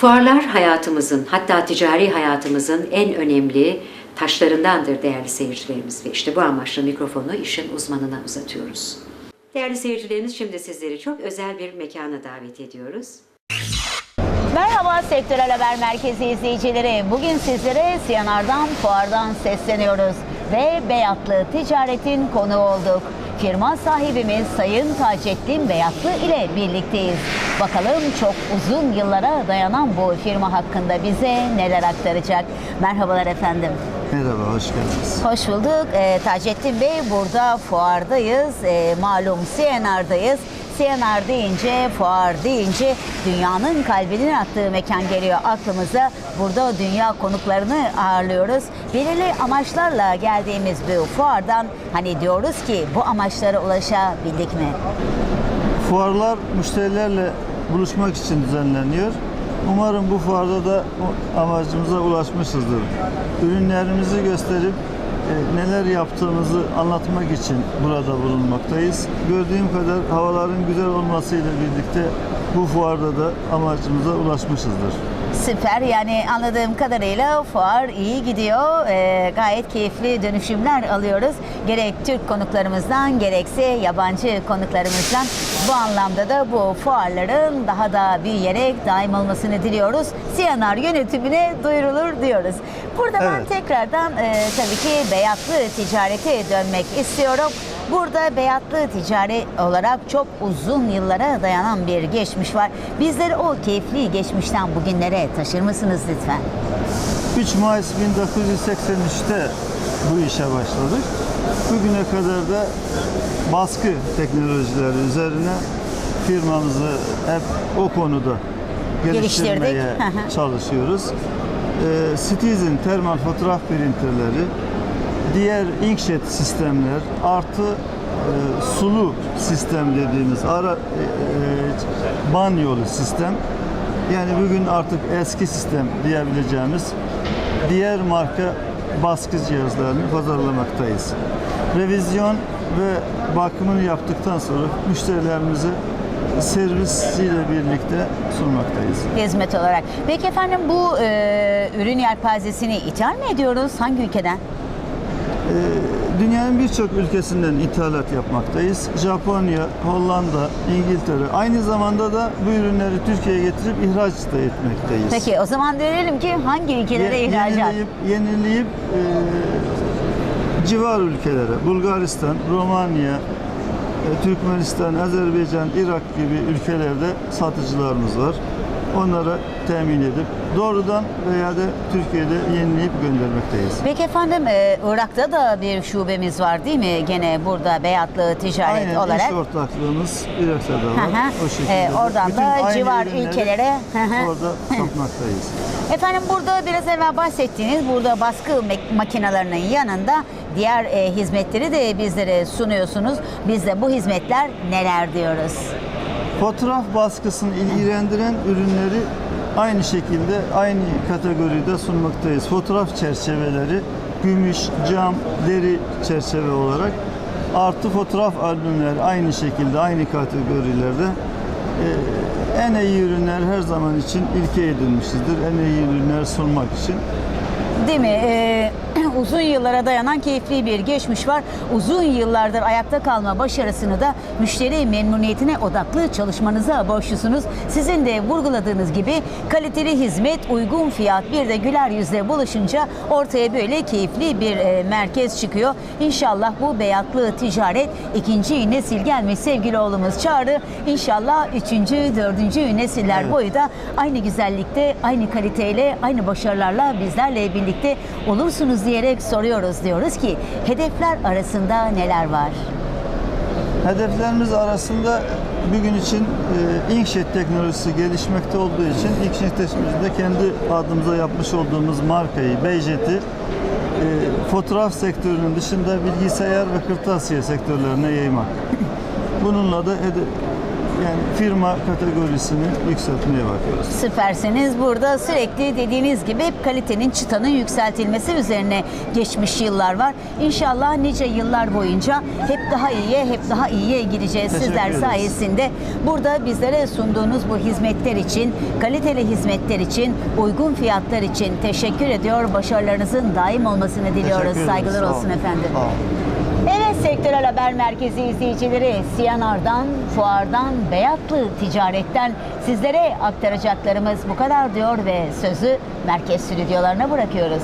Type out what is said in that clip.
Fuarlar hayatımızın hatta ticari hayatımızın en önemli taşlarındandır değerli seyircilerimiz ve işte bu amaçla mikrofonu işin uzmanına uzatıyoruz. Değerli seyircilerimiz şimdi sizleri çok özel bir mekana davet ediyoruz. Merhaba Sektörel Haber Merkezi izleyicileri. Bugün sizlere Siyanar'dan, Fuar'dan sesleniyoruz. Ve Beyatlı Ticaret'in konu olduk. Firma sahibimiz Sayın Taceddin Beyatlı ile birlikteyiz. Bakalım çok uzun yıllara dayanan bu firma hakkında bize neler aktaracak. Merhabalar efendim. Merhaba, hoş geldiniz. Hoş bulduk. Ee, Taceddin Bey burada fuardayız. Ee, malum CNR'dayız. CNR deyince, fuar deyince dünyanın kalbinin attığı mekan geliyor aklımıza. Burada dünya konuklarını ağırlıyoruz. Belirli amaçlarla geldiğimiz bu fuardan hani diyoruz ki bu amaçlara ulaşabildik mi? Fuarlar müşterilerle buluşmak için düzenleniyor. Umarım bu fuarda da amacımıza ulaşmışızdır. Ürünlerimizi gösterip e, neler yaptığımızı anlatmak için burada bulunmaktayız. Gördüğüm kadar havaların güzel olmasıyla birlikte bu fuarda da amacımıza ulaşmışızdır. Süper yani anladığım kadarıyla fuar iyi gidiyor. Ee, gayet keyifli dönüşümler alıyoruz. Gerek Türk konuklarımızdan gerekse yabancı konuklarımızdan. Bu anlamda da bu fuarların daha da büyüyerek daim olmasını diliyoruz. CNR yönetimine duyurulur diyoruz. Burada ben Evet. tekrardan e, tabii ki beyatlı ticarete dönmek istiyorum. Burada beyatlı ticari olarak çok uzun yıllara dayanan bir geçmiş var. Bizleri o keyifli geçmişten bugünlere taşır mısınız lütfen? 3 Mayıs 1983'te bu işe başladık. Bugüne kadar da baskı teknolojileri üzerine firmamızı hep o konuda geliştirmeye çalışıyoruz. Ee, Citizen termal fotoğraf printerleri, diğer inkjet sistemler artı e, sulu sistem dediğimiz ara e, e, banyolu sistem yani bugün artık eski sistem diyebileceğimiz diğer marka baskı cihazlarını pazarlamaktayız. Revizyon ve bakımını yaptıktan sonra müşterilerimize servisiyle birlikte sunmaktayız. Hizmet olarak. Peki efendim bu e, ürün yelpazesini ithal mi ediyoruz? Hangi ülkeden? Dünyanın birçok ülkesinden ithalat yapmaktayız. Japonya, Hollanda, İngiltere. Aynı zamanda da bu ürünleri Türkiye'ye getirip ihraç da etmekteyiz. Peki o zaman diyelim ki hangi ülkelere Ye- ihracat? Yenileyip, yenileyip e, civar ülkelere, Bulgaristan, Romanya, e, Türkmenistan, Azerbaycan, Irak gibi ülkelerde satıcılarımız var. Onlara temin edip doğrudan veya da Türkiye'de yenileyip göndermekteyiz. Peki efendim e, Irak'ta da bir şubemiz var değil mi? Gene burada Beyatlı Ticaret Aynen olarak. iş ortaklığımız Irak'ta da var. o şekilde. De oradan bütün da civar ülkelere, orada satmaktayız. Efendim burada biraz evvel bahsettiğiniz burada baskı makinelerinin yanında diğer e, hizmetleri de bizlere sunuyorsunuz. Biz de bu hizmetler neler diyoruz? Fotoğraf baskısını ilgilendiren ürünleri aynı şekilde aynı kategoride sunmaktayız. Fotoğraf çerçeveleri gümüş, cam, deri çerçeve olarak artı fotoğraf albümleri aynı şekilde aynı kategorilerde Ee, en iyi ürünler her zaman için ilke edilmişizdir. En iyi ürünler sunmak için. Değil mi? Ee, uzun yıllara dayanan keyifli bir geçmiş var. Uzun yıllardır ayakta kalma başarısını da müşteri memnuniyetine odaklı çalışmanıza borçlusunuz. Sizin de vurguladığınız gibi kaliteli hizmet, uygun fiyat bir de güler yüzle buluşunca ortaya böyle keyifli bir e, merkez çıkıyor. İnşallah bu beyatlı ticaret ikinci nesil gelmiş sevgili oğlumuz Çağrı. İnşallah üçüncü, dördüncü nesiller Evet. boyu da aynı güzellikte, aynı kaliteyle, aynı başarılarla bizlerle birlikte olursunuz diyerek soruyoruz. Diyoruz ki hedefler arasında neler var? Hedeflerimiz arasında bugün için e, inkjet teknolojisi gelişmekte olduğu için inkjet teknolojisinde kendi adımıza yapmış olduğumuz markayı, Beyjet'i e, fotoğraf sektörünün dışında bilgisayar ve kırtasiye sektörlerine yaymak. Bununla da yani firma kategorisini yükseltmeye bakıyoruz. Süpersiniz. Burada sürekli dediğiniz gibi hep kalitenin çıtanın yükseltilmesi üzerine geçmiş yıllar var. İnşallah nice yıllar boyunca hep daha iyiye, hep daha iyiye gideceğiz Teşekkür sizler ederiz. sayesinde. Burada bizlere sunduğunuz bu hizmetler için, kaliteli hizmetler için, uygun fiyatlar için teşekkür ediyor. Başarılarınızın daim olmasını diliyoruz. Saygılar olsun efendim. Sağ olun. Sektörel Haber Merkezi izleyicileri Siyanar'dan, Fuar'dan, Beyatlı Ticaret'ten sizlere aktaracaklarımız bu kadar diyor ve sözü merkez stüdyolarına bırakıyoruz.